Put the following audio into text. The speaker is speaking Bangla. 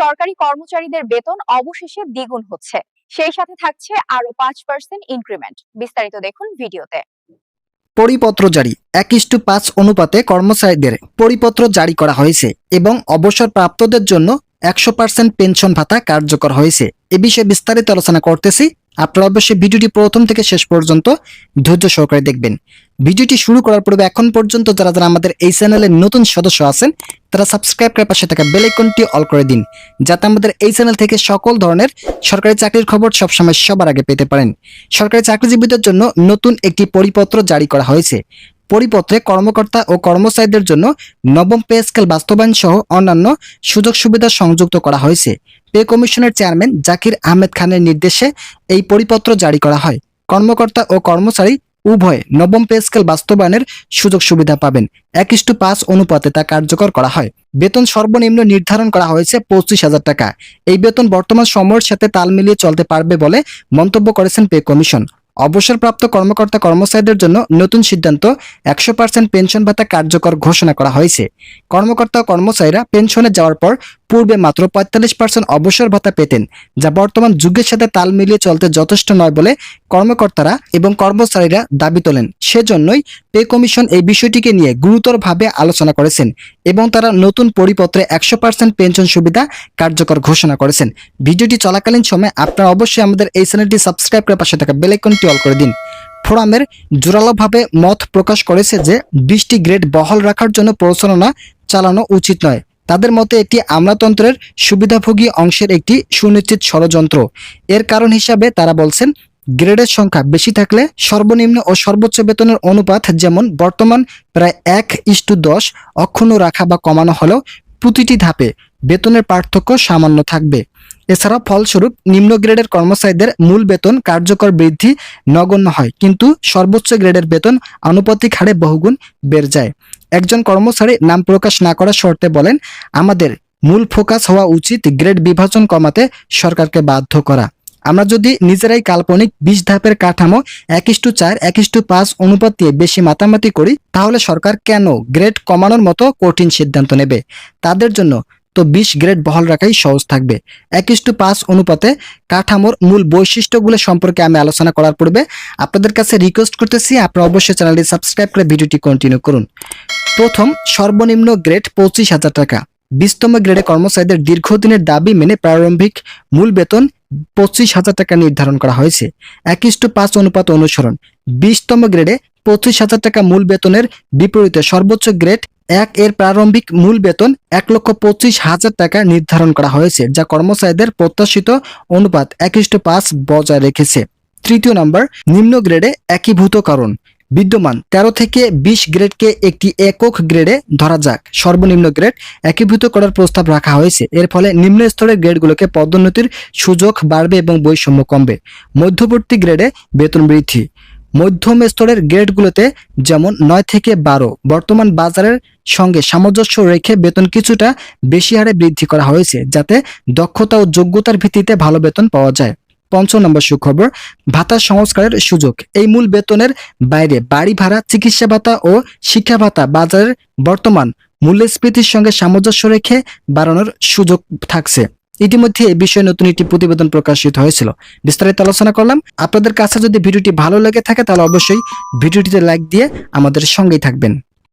সরকারি কর্মচারীদের বেতন অবশেষে দ্বিগুণ হচ্ছে। সেই সাথে থাকছে আরও পাঁচ পার্সেন্ট ইনক্রিমেন্ট। বিস্তারিত দেখুন ভিডিওতে। পরিপত্র জারি। এক ইস্টু পাঁচ অনুপাতে কর্মচারীদের পরিপত্র জারি করা হয়েছে এবং অবসরপ্রাপ্তদের জন্য একশো পার্সেন্ট পেনশন ভাতা কার্যকর হয়েছে। এ বিষয়ে বিস্তারিত আলোচনা করতেছি। আপনারা অবশ্যই ভিডিওটি প্রথম থেকে শেষ পর্যন্ত ধৈর্য সহকারে দেখবেন। ভিডিওটি শুরু করার পূর্বে এখন পর্যন্ত যারা যারা আমাদের এই চ্যানেলের নতুন সদস্য আছেন, তারা সাবস্ক্রাইব করে পাশে থাকা বেল আইকনটি অল করে দিন, যাতে আমাদের এই চ্যানেল থেকে সকল ধরনের সরকারি চাকরির খবর সবসময় সবার আগে পেতে পারেন। সরকারি চাকরিজীবীদের জন্য নতুন একটি পরিপত্র জারি করা হয়েছে। পরিপত্রে কর্মকর্তা ও কর্মচারীদের জন্য নবম পে স্কেল বাস্তবায়ন সহ অন্যান্য সুযোগ সুবিধা সংযুক্ত করা হয়েছে। পে কমিশনের চেয়ারম্যান জাকির আহমেদ খানের নির্দেশে এই পরিপত্র জারি করা হয়। কর্মকর্তা ও কর্মচারী উভয়ে নবম পে স্কেল বাস্তবায়নের সুযোগ সুবিধা পাবেন। এক ইস্টু পাঁচ অনুপাতে তা কার্যকর করা হয়। বেতন সর্বনিম্ন নির্ধারণ করা হয়েছে পঁচিশ হাজার টাকা। এই বেতন বর্তমান সময়ের সাথে তাল মিলিয়ে চলতে পারবে বলে মন্তব্য করেছেন পে কমিশন। অবসরপ্রাপ্ত কর্মকর্তা কর্মচারীদের জন্য নতুন সিদ্ধান্ত, একশো পার্সেন্ট পেনশন ভাতা কার্যকর ঘোষণা করা হয়েছে। কর্মকর্তা কর্মচারীরা পেনশনে যাওয়ার পর পূর্বে মাত্র পঁয়তাল্লিশ পার্সেন্ট অবসর ভাতা পেতেন, যা বর্তমান যুগের সাথে তাল মিলিয়ে চলতে যথেষ্ট নয় বলে কর্মকর্তারা এবং কর্মচারীরা দাবি তোলেন। সেজন্যই পে কমিশন এই বিষয়টিকে নিয়ে গুরুতরভাবে আলোচনা করেছেন এবং তারা নতুন পরিপত্রে একশো পার্সেন্ট পেনশন সুবিধা কার্যকর ঘোষণা করেছেন। ভিডিওটি চলাকালীন সময় আপনারা অবশ্যই আমাদের এই চ্যানেলটি সাবস্ক্রাইব করে পাশে থাকা বেল আইকনটি অল করে দিন। ফোরামের জোরালোভাবে মত প্রকাশ করেছে যে, বৃষ্টি গ্রেড বহাল রাখার জন্য প্ররোচনা চালানো উচিত নয়। তাদের মতে এটি আমলাতন্ত্রের সুবিধাভোগী অংশের একটি সুনিশ্চিত ষড়যন্ত্র। এর কারণ হিসাবে তারা বলছেন, গ্রেডের সংখ্যা বেশি থাকলে সর্বনিম্ন ও সর্বোচ্চ বেতনের অনুপাত যেমন বর্তমান প্রায় এক ইস্টু দশ অক্ষুণ্ণ রাখা বা কমানো হলেও প্রতিটি ধাপে বেতনের পার্থক্য সামান্য থাকবে। এছাড়া ফলস্বরূপ নিম্ন গ্রেডের কর্মচারীদের মূল বেতন কার্যকর বৃদ্ধি নগণ্য হয়, কিন্তু সর্বোচ্চ গ্রেডের বেতন আনুপাতিক হারে বহুগুণ বেড়ে যায়। একজন কর্মচারী নাম প্রকাশ না করার শর্তে বলেন, আমাদের মূল ফোকাস হওয়া উচিত গ্রেড বিভাজন কমাতে সরকারকে বাধ্য করা। আমরা যদি নিজেরাই কাল্পনিক বিশ ধাপের কাঠামো এক ইস্টু চার এক ইস্টু পাঁচ অনুপাত দিয়ে বেশি মাতামাতি করি, তাহলে সরকার কেন গ্রেড কমানোর মতো কঠিন সিদ্ধান্ত নেবে? তাদের জন্য তো বিশ গ্রেড বহাল রাখাই সহজ থাকবে। এক ইস্টু পাঁচ অনুপাতে কাঠামোর মূল বৈশিষ্ট্যগুলো সম্পর্কে আমি আলোচনা করার পূর্বে আপনাদের কাছে রিকোয়েস্ট করতেছি। আপনারা অবশ্যই চ্যানেলটি সাবস্ক্রাইব করে ভিডিওটি কন্টিনিউ করুন। প্রথম সর্বনিম্ন গ্রেড পঁচিশ হাজার টাকা। বিশতম গ্রেডে কর্মচারীদের দীর্ঘদিনের দাবি মেনে প্রারম্ভিক মূল বেতন পঁচিশ হাজার টাকা নির্ধারণ করা হয়েছে। এক পাঁচ অনুপাত অনুসরণ। বিশতম গ্রেডে পঁচিশ হাজার টাকা মূল বেতনের বিপরীতে সর্বোচ্চ গ্রেড এক এর প্রারম্ভিক মূল বেতন এক লক্ষ পঁচিশ হাজার টাকা নির্ধারণ করা হয়েছে, যা কর্মচারীদের প্রত্যাশিত অনুপাত এক ইস্টু পাঁচ বজায় রেখেছে। তৃতীয় নম্বর, নিম্ন গ্রেডে একীভূত কারণ। বিদ্যমান ১৩ থেকে ২০ গ্রেডকে একটি একক গ্রেডে ধরা যাক। সর্বনিম্ন গ্রেড একীভূত করার প্রস্তাব রাখা হয়েছে। এর ফলে নিম্ন স্তরের গ্রেডগুলোকে পদোন্নতির সুযোগ বাড়বে এবং বৈষম্য কমবে। মধ্যবর্তী গ্রেডে বেতন বৃদ্ধি। মধ্যম স্তরের গ্রেডগুলোতে যেমন নয় থেকে বারো, বর্তমান বাজারের সঙ্গে সামঞ্জস্য রেখে বেতন কিছুটা বেশি হারে বৃদ্ধি করা হয়েছে, যাতে দক্ষতা ও যোগ্যতার ভিত্তিতে ভালো বেতন পাওয়া যায়। পঞ্চম নম্বর সুখবর, ভাতা সংস্কারের সুযোগ। এই মূল বেতনের বাইরে বাড়ি ভাড়া, চিকিৎসা ভাতা ও শিক্ষা ভাতা বাজারের বর্তমান মূল্যস্ফীতির সঙ্গে সামঞ্জস্য রেখে বাড়ানোর সুযোগ থাকছে। ইতিমধ্যে এই বিষয়ে নতুন একটি প্রতিবেদন প্রকাশিত হয়েছিল। বিস্তারিত আলোচনা করলাম। আপনাদের কাছে যদি ভিডিওটি ভালো লেগে থাকে, তাহলে অবশ্যই ভিডিওটিতে লাইক দিয়ে আমাদের সঙ্গেই থাকবেন।